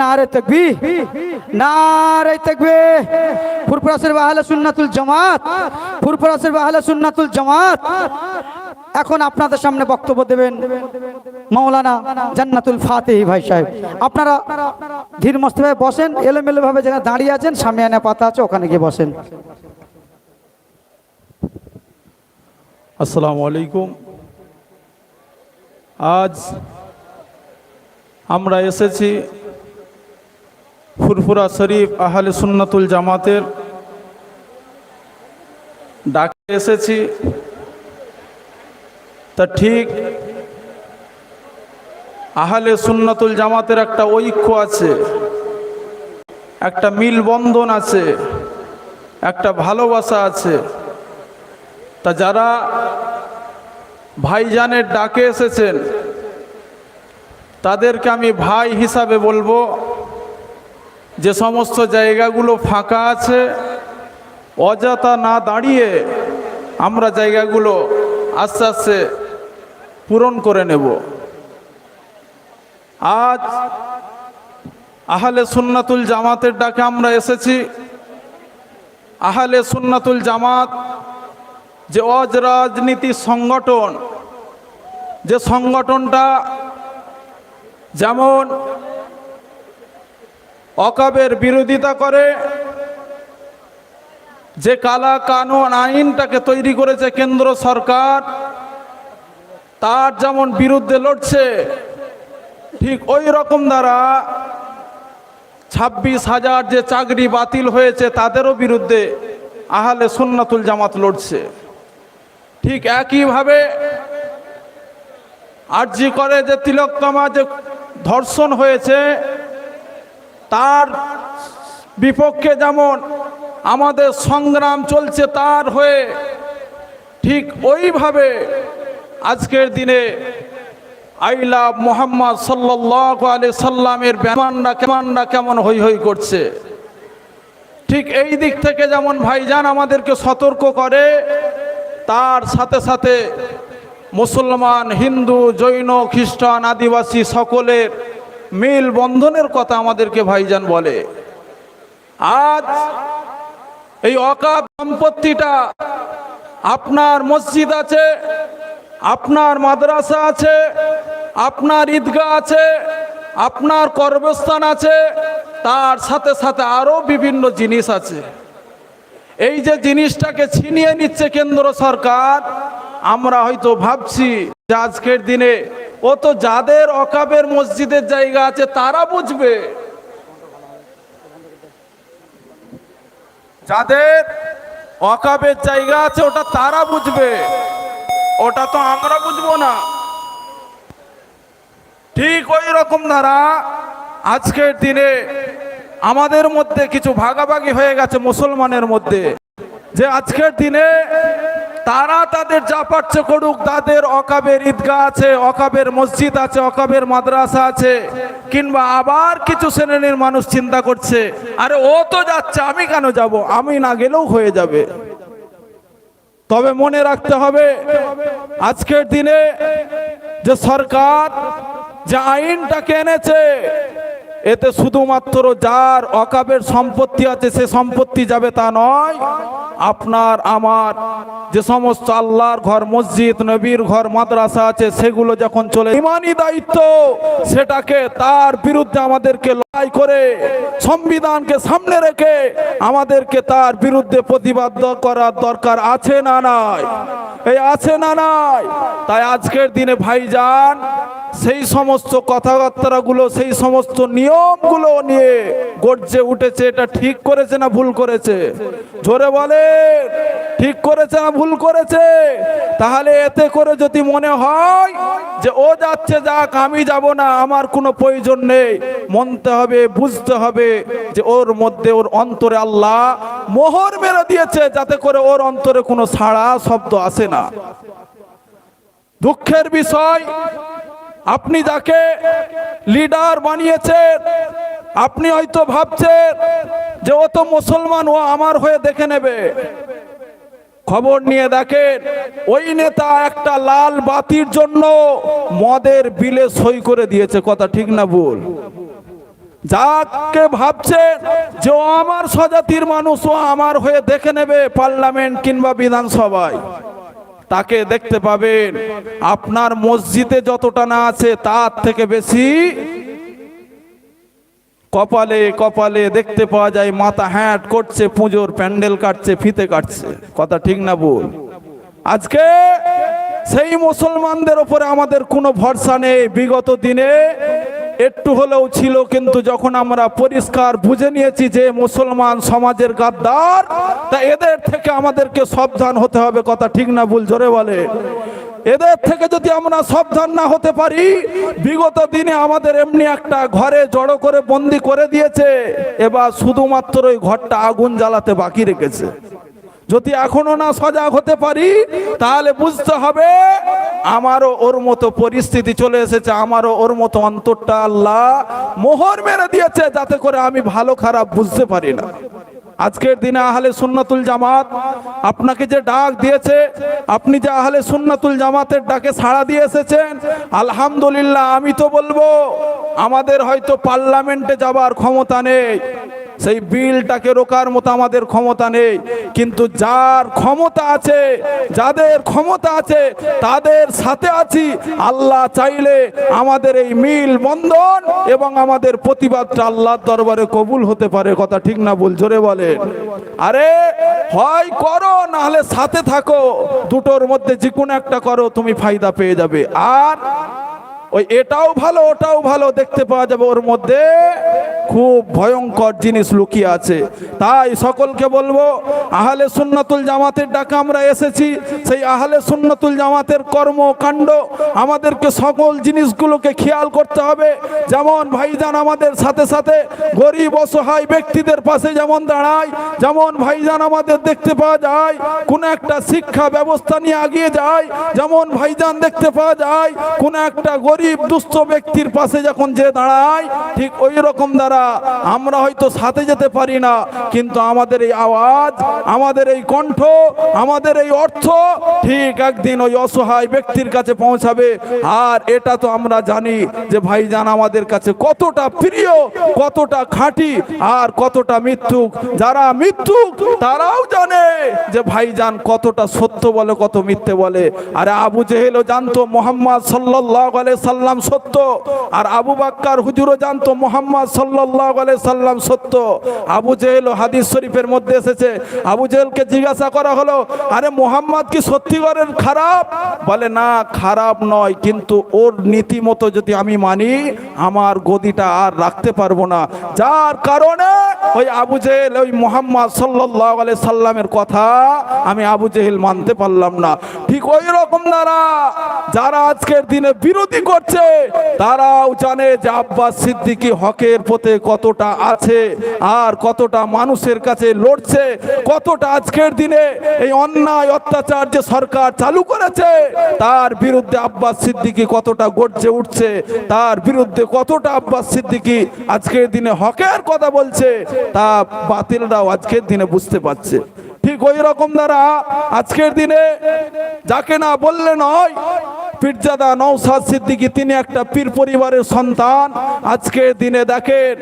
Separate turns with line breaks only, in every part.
নারে তকবি নারে তকবি ফুরফুরাসের বাহালে সুন্নাতুল জামাত, ফুরফুরাসের বাহালে সুন্নাতুল জামাত। এখন আপনাদের সামনে বক্তব্য দেবেন মাওলানা জান্নাতুল ফাতেহি ভাই সাহেব। আপনারা ধীর মস্তভাবে বসেন এলোমেলো ভাবে যেখানে দাঁড়িয়ে আছেন, সামনে এনে পাতা আছে, ওখানে গিয়ে বসেন।
আসসালামু আলাইকুম। আজ আমরা এসেছি ফুরফুরা শরীফ আহলে সুন্নাতুল জামাতের ডাকে এসেছি। তা ঠিক আহলে সুন্নাতুল জামাতের একটা ঐক্য আছে, একটা মিলবন্ধন আছে, একটা ভালোবাসা আছে। তা যারা ভাইজানের ডাকে এসেছেন, তাদেরকে আমি ভাই হিসাবে বলব যে সমস্ত জায়গাগুলো ফাঁকা আছে, অযথা না দাঁড়িয়ে আমরা জায়গাগুলো আস্তে আস্তে পূরণ করে নেব। আজ আহলে সুন্নাতুল জামাতের ডাকে আমরা এসেছি। আহলে সুন্নাতুল জামাত যে অজ রাজনীতি সংগঠন, যে সংগঠনটা যেমন অকাবের বিরোধিতা করে। যে কালা কানুন আইনটাকে তৈরি করেছে কেন্দ্র সরকার, তার যেমন বিরুদ্ধে লড়ছে, ঠিক ওই রকম দ্বারা ছাব্বিশ হাজার যে চাকরি বাতিল হয়েছে, তাদেরও বিরুদ্ধে আহলে সুন্নাতুল জামাত লড়ছে। ঠিক একইভাবে আর্জি করে যে তিলকতমা যে ধর্ষণ হয়েছে তার বিপক্ষে যেমন আমাদের সংগ্রাম চলছে তার হয়ে, ঠিক ওইভাবে আজকের দিনে আইলা মোহাম্মদ সাল্লাহ আলি সাল্লামের ব্যামানরা কেমানরা কেমন হই হই করছে। ঠিক এই দিক থেকে যেমন ভাইজান আমাদেরকে সতর্ক করে, তার সাথে সাথে মুসলমান, হিন্দু, জৈন, খ্রিস্টান, আদিবাসী সকলের মিল বন্ধনের কথা আমাদেরকে ভাইজান বলে। আজ এই অকাপ সম্পত্তিটা আপনার মসজিদ আছে, আপনার মাদ্রাসা আছে, আপনার ঈদগাহ আছে, আপনার কর্মস্থান আছে, তার সাথে সাথে আরও বিভিন্ন জিনিস আছে। এই যে জিনিসটাকে ছিনিয়ে নিচ্ছে কেন্দ্র সরকার, আমরা হয়তো ভাবছি আজকের দিনে ও তো যাদের অকাবের মসজিদের জায়গা আছে, তারা বুঝবে। যাদের অকাবের জায়গা আছে, ওটা তারা বুঝবে। ওটা তো আমরা বুঝব না। ঠিক ওই রকম ধারা আজকের দিনে আমাদের মধ্যে কিছু ভাগাভাগি হয়ে গেছে মুসলমানের মধ্যে। যে আজকের দিনে তারা তাদের যা পাচ্ছে করুক, তাদের অকাবের ঈদগাহ আছে, অকাবের মসজিদ আছে, অকাবের মাদ্রাসা আছে, কিংবা আবার কিছু শ্রেণির মানুষ চিন্তা করছে, আরে ও তো যাচ্ছে, আমি কেন যাব? আমি না গেলেও হয়ে যাবে। তবে মনে রাখতে হবে, আজকের দিনে যে সরকার যে আইনটাকে এনেছে এতে শুধুমাত্র যার অকাবের সম্পত্তি আছে, সে সম্পত্তি যাবে তা নয়। আপনার, আমার যে সমস্ত আল্লাহর ঘর, মসজিদ, নবীর ঘর, মাদ্রাসা আছে, সেগুলো যখন চলে ইমানি দায়িত্ব, সেটাকে তার বিরুদ্ধে আমাদেরকে লড়াই করে, সংবিধানকে সামনে রেখে আমাদেরকে তার বিরুদ্ধে প্রতিবাদ করার দরকার আছে না নাই? এই আছে না নাই? তাই আজকের দিনে ভাইজান সেই সমস্ত কথাবার্তাগুলো, সেই সমস্ত নিয়মগুলো নিয়ে গর্জে উঠেছে। এটা ঠিক করেছে না ভুল করেছে? জোরে বলে ঠিক করেছে না ভুল করেছে? তাহলে এতে করে যদি মনে হয় যে ও যাচ্ছে যাক, আমি যাব না, আমার কোনো প্রয়োজন নেই। মনতে হবে, বুঝতে হবে যে ওর মধ্যে, ওর অন্তরে আল্লাহ মোহর মেরে দিয়েছে, যাতে করে ওর অন্তরে কোনো সাড়া, শব্দ আসে না। দুঃখের বিষয় আপনি যাকে লিডার বানিয়েছেন, আপনি হয়তো ভাবছেন যে ও তো মুসলমান, ও আমার হয়ে দেখে নেবে। খবর নিয়ে দেখেন, ওই নেতা একটা লাল বাতির জন্য মদের বিলে সই করে দিয়েছে, কথা ঠিক না ভুল? যাকে ভাবছেন যে আমার স্বজাতির মানুষ, ও আমার হয়ে দেখে নেবে পার্লামেন্ট কিংবা বিধানসভায়। তাকে দেখতে পাবেন। আপনার মসজিদে যতটা না আছে, তার থেকে বেশি কপালে কপালে দেখতে পাওয়া যায়, মাথা হ্যাট করছে, পুজোর প্যান্ডেল কাটছে, ফিতে কাটছে। কথা ঠিক না বল আজকে সেই মুসলমানদের ওপরে আমাদের কোনো ভরসা নেই। বিগত দিনে একটু হলেও ছিল, কিন্তু যখন আমরা পরিষ্কার বুঝে নিয়েছি যে মুসলমান সমাজের গাদ্দার, তা এদের থেকে আমাদেরকে সাবধান হতে হবে, কথা ঠিক না ভুল, জোরে বলে। এদের থেকে যদি আমরা সাবধান না হতে পারি, বিগত দিনে আমাদের এমনি একটা ঘরে জড়ো করে বন্দি করে দিয়েছে, এবার শুধুমাত্র ওই ঘরটা আগুন জ্বালাতে বাকি রেখেছে। যদি এখনও না সজাগ হতে পারি, তাহলে বুঝতে হবে আমারও ওর মতো পরিস্থিতি চলে এসেছে, আমারও ওর মতো অন্তরটা আল্লাহ মোহর মেরে দিয়েছে যাতে করে আমি ভালো খারাপ বুঝতে পারি না। আজকের দিনে আহলে সুন্নাতুল জামাত আপনাকে যে ডাক দিয়েছে, আপনি যে আহলে সুন্নাতুল জামাতের ডাকে সাড়া দিয়ে এসেছেন, আলহামদুলিল্লাহ আমি তো বলব, আমাদের হয়তো পার্লামেন্টে যাবার ক্ষমতা নেই। সেই বিলটাকে রোকার মতো আমাদের ক্ষমতা নেই। কিন্তু যার ক্ষমতা আছে, যাদের ক্ষমতা আছে, তাদের সাথে আছি। আল্লাহ চাইলে আমাদের এই মিল বন্ধন এবং আমাদের প্রতিবাদটা আল্লাহর দরবারে কবুল হতে পারে। কথা ঠিক না বল জোরে বলে আরে, হয় করো, নাহলে সাথে থাকো। দুটোর মধ্যে যে কোনো একটা করো, তুমি ফায়দা পেয়ে যাবে। আর ওই এটাও ভালো, ওটাও ভালো দেখতে পাওয়া যাবে ওর মধ্যে। খুব ভয়ঙ্কর জিনিস লুকিয়ে আছে। তাই সকলকে বলব, আহলে সুন্নাতুল জামাতের ডাকে আমরা এসেছি। সেই আহলে সুন্নাতুল জামাতের কর্মকাণ্ড আমাদেরকে সকল জিনিসগুলোকে খেয়াল করতে হবে। যেমন ভাইজান আমাদের সাথে সাথে গরিব অসহায় ব্যক্তিদের পাশে যেমন দাঁড়ায়, যেমন ভাইজান আমাদের দেখতে পাওয়া যায়, কোন একটা শিক্ষা ব্যবস্থা নিয়ে এগিয়ে যায়, যেমন ভাইজান দেখতে পাওয়া যায়, কোন একটা গরিব দুস্থ ব্যক্তির পাশে যখন যে দাঁড়ায়, ঠিক ওই রকম দ্বারা আমরা হয়তো সাথে যেতে পারি না। কিন্তু আমাদের এই আওয়াজ, আমাদের এই কণ্ঠ, আমাদের এই অর্থ, ঠিক একদিন ওই অসহায় ব্যক্তির কাছে পৌঁছাবে। আর এটা তো আমরা জানি যে ভাইজান আমাদের কাছে কতটা প্রিয়, কতটা খাঁটি আর কতটা মৃত্যুক যারা মৃত্যুক তারাও জানে যে ভাইজান কতটা সত্য বলে, কত মিথ্যে বলে। আরে আবু জেহেলও জানতো, মোহাম্মদ আলাইহি সাল্লাম সত্য। আর আবু বাক্কার হুজুরও জানতো মোহাম্মদ আলাইহি সাল্লাম সত্য। আবু জেহেল হাদিস শরীফের মধ্যে এসেছে। আবু জেহেলকে জিজ্ঞাসা করা হলো, আরে মোহাম্মদ কি সত্যিকারের খারাপ? বলে, না, খারাপ নয়, কিন্তু ওর নীতি মতো যদি আমি মানি, আমার গদিটা আর রাখতে পারব না। যার কারণে ওই আবু জেহেল, ওই মোহাম্মদ আলাইহি সাল্লামের কথা আমি আবু জেহেল মানতে পারলাম না। ঠিক ওই রকম দ্বারা যারা আজকের দিনে বিরোধী করছে তারাও জানে যে আব্বাস সিদ্দিকী হকের পথে কতটা আছে আর কতটা মানুষের কাছে লড়ছে, কতটা আজকের দিনে এই অন্যায় অত্যাচার যে সরকার চালু করেছে, তার বিরুদ্ধে আব্বাস সিদ্দিকী কতটা গর্জে উঠছে, তার বিরুদ্ধে কতটা আব্বাস সিদ্দিকী আজকের দিনে হকের কথা বলছে, তা বাতিলরাও আজকের দিনে বুঝতে পারছে। ঠিক ওই রকম দ্বারা আজকের দিনে যাকে না বললে নয়, পীরজাদা নৌসাদ সিদ্দিকী, তিনি একটা পীর পরিবারের সন্তান। আজকের দিনে দেখেন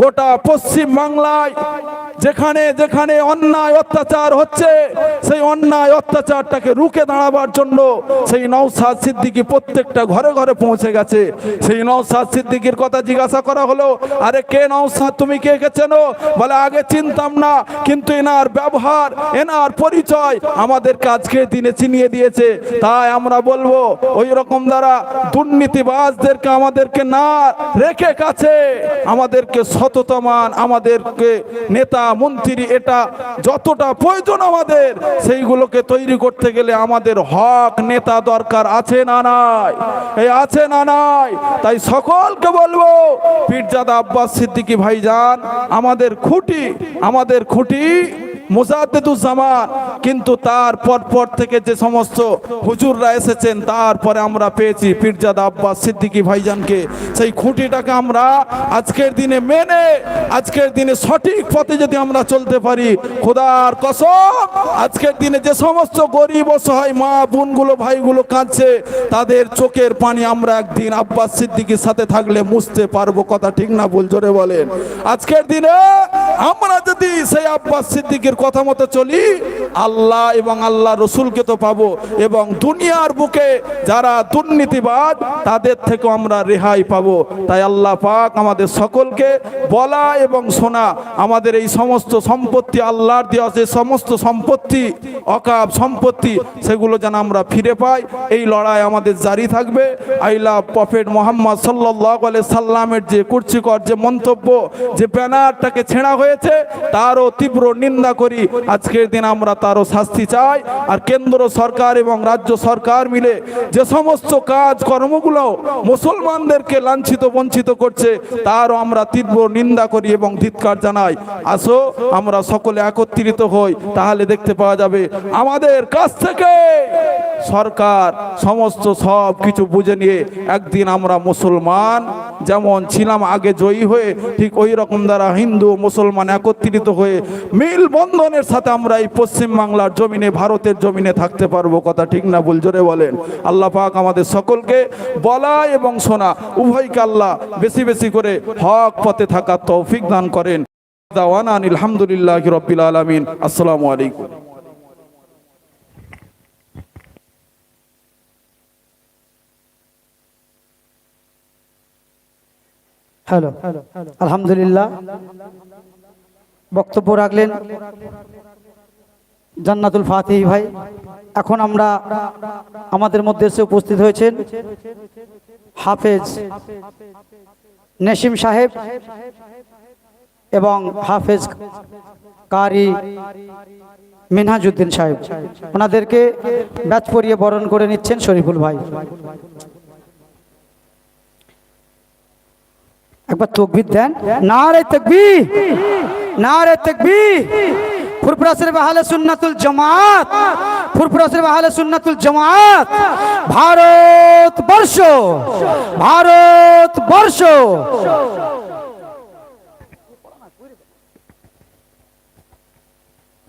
গোটা পশ্চিম বাংলায় যেখানে যেখানে অন্যায় অত্যাচার হচ্ছে, সেই অন্যায় অত্যাচারটাকে রুখে দাঁড়াবার জন্য সেই নৌসাদ সিদ্দিকী প্রত্যেকটা ঘরে ঘরে পৌঁছে গেছে। সেই নৌসাদ সিদ্দিকীর কথা জিজ্ঞাসা করা হলো, আরে কে নৌসাদ তুমি কে কে চেনো? বলে, আগে চিনতাম না, কিন্তু এনার ব্যবহার এনার পরিচয় আমাদের কাজকে দিনে চিনিয়ে দিয়েছে। তাই আমরা বলব, ওই রকম দ্বারা দুর্নীতিবাজদেরকে আমাদেরকে না রেখে কাছে আমাদেরকে সততমান, আমাদেরকে নেতা, মন্ত্রী, এটা যতটা প্রয়োজন আমাদের, সেইগুলোকে তৈরি করতে গেলে আমাদের হক নেতা দরকার আছে না নাই? এই আছে না নাই? তাই সকলকে বলব, পীরজাদা আব্বাস সিদ্দিকী ভাইজান, আমাদের খুঁটি আমাদের খুঁটি মুজাদ্দেদুজ্জামান কিন্তু তার পর পর থেকে যে সমস্ত হুজুররা এসেছেন, তারপরে আমরা পেয়েছি পীরজাদা আব্বাস সিদ্দিকী ভাইজানকে। সেই খুঁটিটাকে আমরা আজকের দিনে মেনে, আজকের দিনে সঠিক পথে যদি আমরা চলতে পারি, খোদার কসম, আজকের দিনে যে সমস্ত গরিব, অসহায় মা বোনগুলো, ভাইগুলো কাঁদছে, তাদের চোখের পানি আমরা একদিন আব্বাস সিদ্দিকীর সাথে থাকলে মুছতে পারব কথা ঠিক না, ভুল জোরে বলেন। আজকের দিনে আমরা যদি সেই আব্বাস সিদ্দিকের কথা মতো চলি, আল্লাহ এবং আল্লাহ রসুলকে তো পাবো। এবং দুনিয়ার বুকে যারা দুর্নীতিবাদ, তাদের থেকেও আমরা রেহাই পাবো। তাই আল্লাহ পাক আমাদের সকলকে বলা এবং শোনা, আমাদের এই সমস্ত সম্পত্তি আল্লাহর দেওয়া যে সমস্ত সম্পত্তি, অকাব সম্পত্তি, সেগুলো যেন আমরা ফিরে পাই। এই লড়াই আমাদের জারি থাকবে। আইলা প্রফেট মোহাম্মদ সাল্লাহ সাল্লামের যে কুর্চিকর যে মন্তব্য, যে ব্যানারটাকে ছেঁড়া হয়েছে, তারও তীব্র নিন্দা করি। আজকের দিন আমরা তারও শাস্তি চাই। আর কেন্দ্র সরকার এবং রাজ্য সরকার মিলে যে সমস্ত কাজ, কর্মগুলো মুসলমানদেরকে লাঞ্ছিত, বঞ্চিত করছে, তারও আমরা তীব্র নিন্দা করি এবং ধিৎকার জানাই। আসো, আমরা সকলে একত্রিত হই, তাহলে দেখতে পাওয়া যাবে আমাদের কাছ থেকে। সরকার সমস্ত সব কিছু বুঝে নিয়ে একদিন আমরা মুসলমান যেমন ছিলাম আগে জয়ী হয়ে ঠিক ওই রকম দ্বারা হিন্দু মুসলমান একত্রিত হয়ে মিল বন্ধনের সাথে আমরা এই পশ্চিম বাংলার জমিনে, ভারতের জমিনে থাকতে পারব। কথা ঠিক না ভুল? জোরে বলেন। আল্লাহ পাক আমাদের সকলকে বলা এবং শোনা। উভয়কে আল্লাহ বেশি বেশি করে হক পথে থাকার তৌফিক দান করেন। দাওয়ানা আলহামদুলিল্লাহ রব্বিল আলমিন। আসসালামু আলাইকুম।
হ্যালো। আলহামদুলিল্লাহ। বক্তব্য রাখলেন জান্নাতুল ফাতিহি ভাই। এখন আমরা আমাদের মধ্যে এসে উপস্থিত হয়েছেন হাফেজ নেসিম সাহেব এবং হাফেজ কারি মিনহাজউদ্দিন সাহেব। ওনাদেরকে ব্যাচ পরিয়ে বরণ করে নিচ্ছেন শরীফুল ভাই। একবার তকবির দেন। না রে তকবি না রে তকবি ফুরফুরাসের বাহালে সুন্নাতুল জামাত ফুরফুরাসের বাহালে সুন্নাতুল জামাত। ভারত বর্ষ ভারত বর্ষ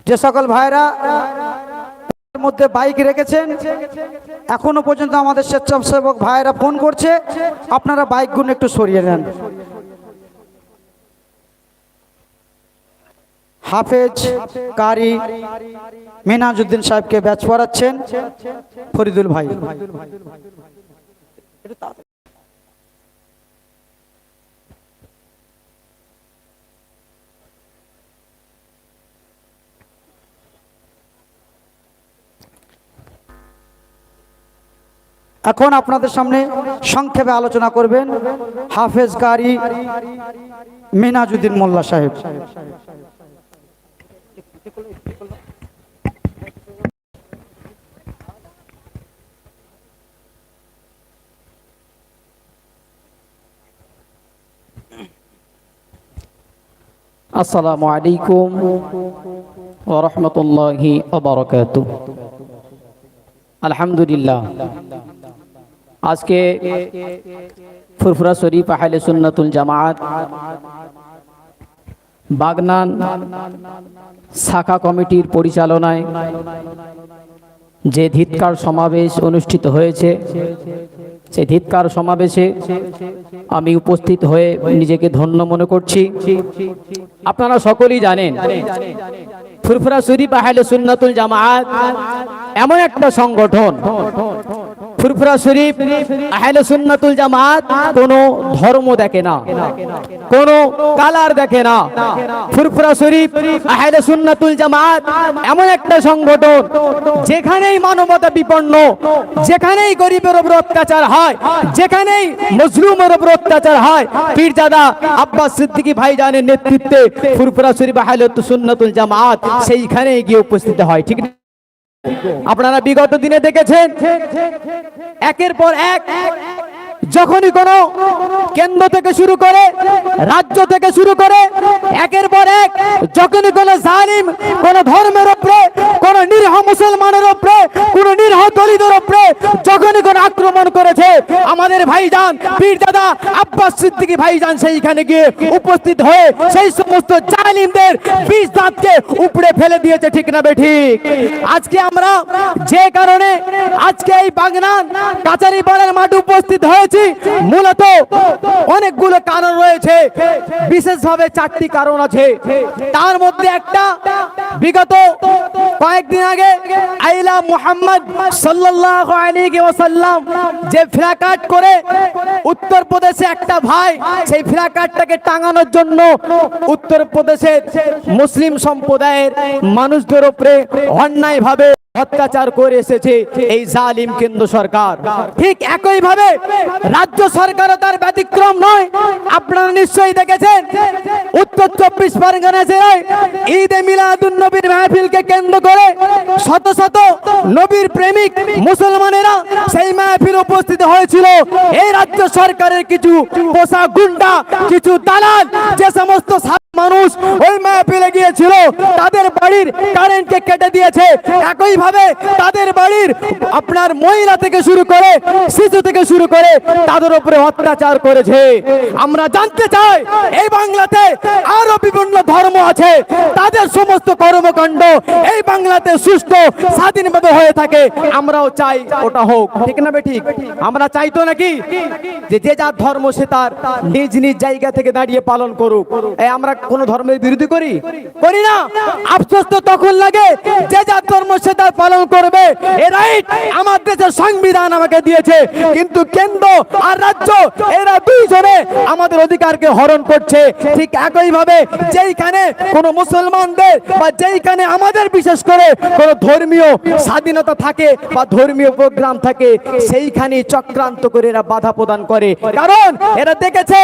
যে সকল ভাইরা মধ্যে বাইক রেখেছেন, এখনও পর্যন্ত আমাদের স্বেচ্ছাসেবক ভাইরা ফোন করছে, আপনারা বাইকগুলো একটু সরিয়ে নেন। হাফেজ কারি মিনাজউদ্দিন সাহেবকে ব্যাচ পড়াচ্ছেন ফরিদুল ভাই। এখন আপনাদের সামনে সংক্ষেপে আলোচনা করবেন হাফেজ কারি মিনাজউদ্দিন মোল্লা সাহেব।
আসসালামু আলাইকুম ওরহমতুল্লাহি ওবরকাত আলহামদুলিল্লাহ। আজকে ফুরফুরা শরীফ আহলে সুন্নাতুল জামাত বাগনান শাখা কমিটির পরিচালনায় যে ধিৎকার সমাবেশ অনুষ্ঠিত হয়েছে সেই ধিৎকার সমাবেশে আমি উপস্থিত হয়ে নিজেকে ধন্য মনে করছি। আপনারা সকলেই জানেন, ফুরফুরা শরীফ আহলে সুন্নাতুল জামায়াত এমন একটা সংগঠন ফুরফুরা শরীফ, আহলে সুন্নাতুল জামাত কোন ধর্ম দেখে না, কোন কালার দেখে না ফুরফুরা শরীফ, আহলে সুন্নাতুল জামাত এমন একটা সংগঠন যেখানেই মানবতা বিপন্ন, যেখানেই গরিবের উপর অত্যাচার হয়, যেখানেই মজলুমের উপর অত্যাচার হয়, পীরজাদা আব্বাস সিদ্দিকী ভাইজানের নেতৃত্বে ফুরফুরা শরীফ, আহলে সুন্নাতুল জামাত সেইখানেই গিয়ে উপস্থিত হয়, ঠিক না? আপনারা বিগত দিনে দেখেছেন? একের পর এক যখনই কোনো কেন্দ্র থেকে শুরু করে রাজ্য থেকে শুরু করে একের পর এক, যখনই কোনো জালিম, কোন ধর্মের উপরে, কোন নিরহ মুসলমানের উপরে, কোন নিরহ দলিতের উপরে যখনই কোন আক্রমণ করেছে, আমাদের ভাইজান, পীর দাদা আব্বাস সিদ্দিকী ভাইজান সেইখানে গিয়ে উপস্থিত হয়ে সেই সমস্ত জালিমদের বিষ দাঁতকে উপড়ে ফেলে দিয়েছে, ঠিক না বে ঠিক? আজকে আমরা যে কারণে আজকে এই বাগনান কাচারি পাড়ার মাঠে উপস্থিত হয়েছি মূলত অনেকগুলো কারণ রয়েছে। বিশেষভাবে চারটি কারণ আছে। তার মধ্যে একটা বিগত কয়েকদিন আগে আইলা মুহাম্মদ সাল্লাল্লাহু আলাইহি ওয়াসাল্লাম যে ফ্ল্যাকার্ড করে উত্তর প্রদেশে একটা ভাই, সেই ফ্ল্যাকার্ডটাকে টাঙানোর জন্য উত্তর প্রদেশের মুসলিম সম্প্রদায়ের মানুষদের উপরে অন্যায়ভাবে অত্যাচার করে এসেছে এই জালিম কেন্দ্র সরকার। ঠিক একই ভাবে রাজ্য সরকারও তার ব্যতিক্রম নয়। আপনারা নিশ্চয়ই দেখেছেন, উত্তর চব্বিশ পরগনা জেলায় ঈদে মিলাদুন নবীর মাহফিলকে কেন্দ্র করে শত শত নবীর প্রেমিক মুসলমানেরা সেই মাহফিল উপস্থিত হয়েছিল। এই রাজ্য সরকারের কিছু পোষা গুন্ডা, কিছু দালাল, যে সমস্ত মানুষ ওই মাহফিলে গিয়েছিল, তাদের বাড়ির কারেন্টকে কেটে দিয়েছে। একই ভাবে তাদের বাড়ির আপনার মহিলা থেকে শুরু করে, শিশু থেকে শুরু করে, তাদের উপরে অত্যাচার করেছে। আমরা জানতে চাই, এই বাংলাতে আরও বিভিন্ন ধর্ম আছে, তাদের সমস্ত কর্মকাণ্ড এই বাংলাতে সুস্থ স্বাধীনভাবে হয়ে থাকে। আমরাও চাই ওটা হোক। ঠিক না ঠিক? আমরা চাইতো নাকি? যে যে যার ধর্ম সে তার নিজ নিজ জায়গা থেকে দাঁড়িয়ে পালন করুক। আমরা কোন ধর্মের বিরোধী করি? করি না। আফসোস তো তখন লাগে যে যার ধর্ম সে তার পালন করবে। এ রাইট আমার দেশের সংবিধান আমাকে দিয়েছে। কিন্তু কেন্দ্র আর রাজ্য, এরা দুইজনে আমাদের অধিকারকে হরণ করছে। ঠিক একই ভাবে যেইখানে কোন মুসলমানদের বা যেইখানে আমাদের বিশেষ করে কোন ধর্মীয় স্বাধীনতা থাকে বা ধর্মীয় প্রোগ্রাম থাকে সেইখানে চক্রান্ত করে এরা বাধা প্রদান করে। কারণ এরা দেখেছে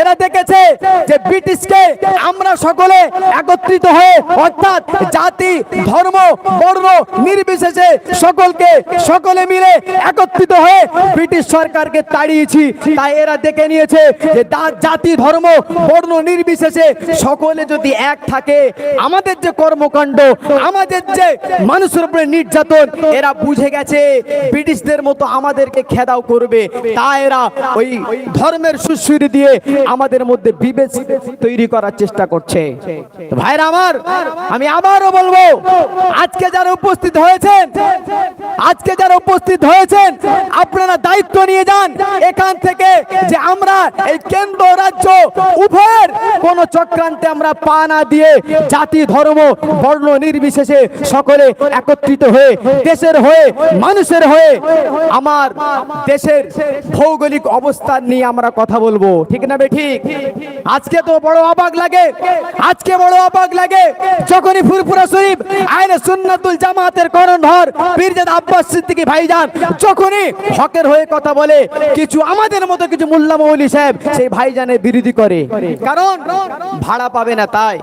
এরা দেখেছে যে ব্রিটিশকে আমরা সকলে একত্রিত হয়ে, অর্থাৎ জাতি, ধর্ম, বর্ণ নির্বিশেষে সকলকে, সকলে মিলে একত্রিত হয়ে ব্রিটিশ সরকারকে তাড়িয়েছি। তাই এরা দেখে নিয়েছে যে জাতি, ধর্ম, বর্ণ নির্বিশেষে সকলে যদি এক থাকে, আমাদের যে কর্মকাণ্ড, আমাদের যে মানুষের উপরে নির্যাতন, এরা বুঝে গেছে ব্রিটিশদের মতো আমাদেরকে খেদাও করবে। তা এরা ওই ধর্মের সুশ্রী দিয়ে আমাদের মধ্যে বিবেচ তৈরি করার করছে। ভাইরা আমার, আমি আবারও বলব, আজকে যারা উপস্থিত হয়েছেন, আজকে যারা উপস্থিত হয়েছেন, আপনারা দায়িত্ব নিয়ে যান এখান থেকে যে আমরা এই কেন্দ্র রাজ্য উভয়ের কোন চক্রান্তে আমরা পা না দিয়ে জাতি, ধর্ম, বর্ণ নির্বিশেষে সকলে একত্রিত হয়ে, দেশের হয়ে, মানুষের হয়ে আমার দেশের ভৌগোলিক অবস্থান নিয়ে আমরা কথা বলব। ঠিক না বে ঠিক? আজকে তো বড় অবাক লাগে। আজকে বড় অবাক লাগে। যখনই ফুরফুরা শরীফ আইনে সুন্নাতুল জামাতের করণধর বীরজাদ আব্বাস সিদ্দিকী ভাইজান যখনই হকের হয়ে কথা বলে, কিছু আমাদের মতো কিছু মোল্লা মৌলি সাহেব সেই ভাইজানের বিরোধী করে। কারণ ভাড়া পাবে না তাই।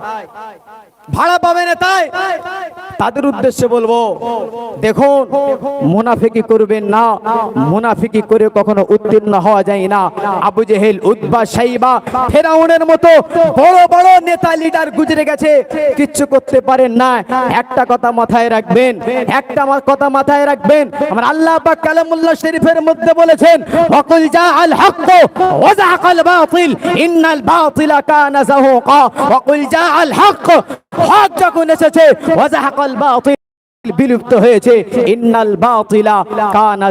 ভাড়া পাবে না তাই? তাদের উদ্দেশ্যে বলব, দেখুন, মুনাফিকি করবেন না, মুনাফিকি করে কখনো উত্তীর্ণ হওয়া যায় না। আবু জেহেল উদ্বা সাইবা, ফেরাউনের মতো বড় বড় নেতা লিডার গুজরে গেছে। কিচ্ছু করতে পারেন না। একটা কথা মাথায় রাখবেন, একটা কথা মাথায় রাখবেন। আমার আল্লাহ পাক কালামুল্লাহ শরীফের মধ্যে বলেছেন, ওয়াকুল জা আল হক ওয়া যাহাকাল বাতিল, ইন্নাল বাতিলা কানা যাহুকা, ওয়াকুল জা আল হক হক যখন এসেছে ওয়াজাহাকাল বাতিল বিলুপ্ত হয়েছে। ইন্নাল বাতিলা কানা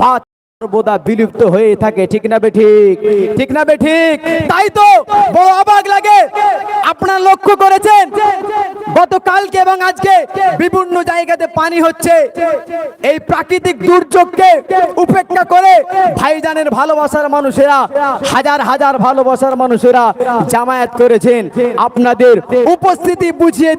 বাতিল সর্বদা বিলুপ্ত হয়ে থাকে, ঠিক না বে ঠিক? না বে ঠিক? তাই তো বড় অবাক লাগে। আপনারা লক্ষ্য করেছেন? গতকালকে এবং আজকে বিভিন্ন জায়গাতে পানি হচ্ছে। এই প্রাকৃতিক দুর্যোগকে উপেক্ষা করে ভাইজানের ভালোবাসার মানুষেরা, হাজার হাজার ভালোবাসার মানুষেরা জামায়াত করেছেন। আপনাদের উপস্থিতি বুঝিয়ে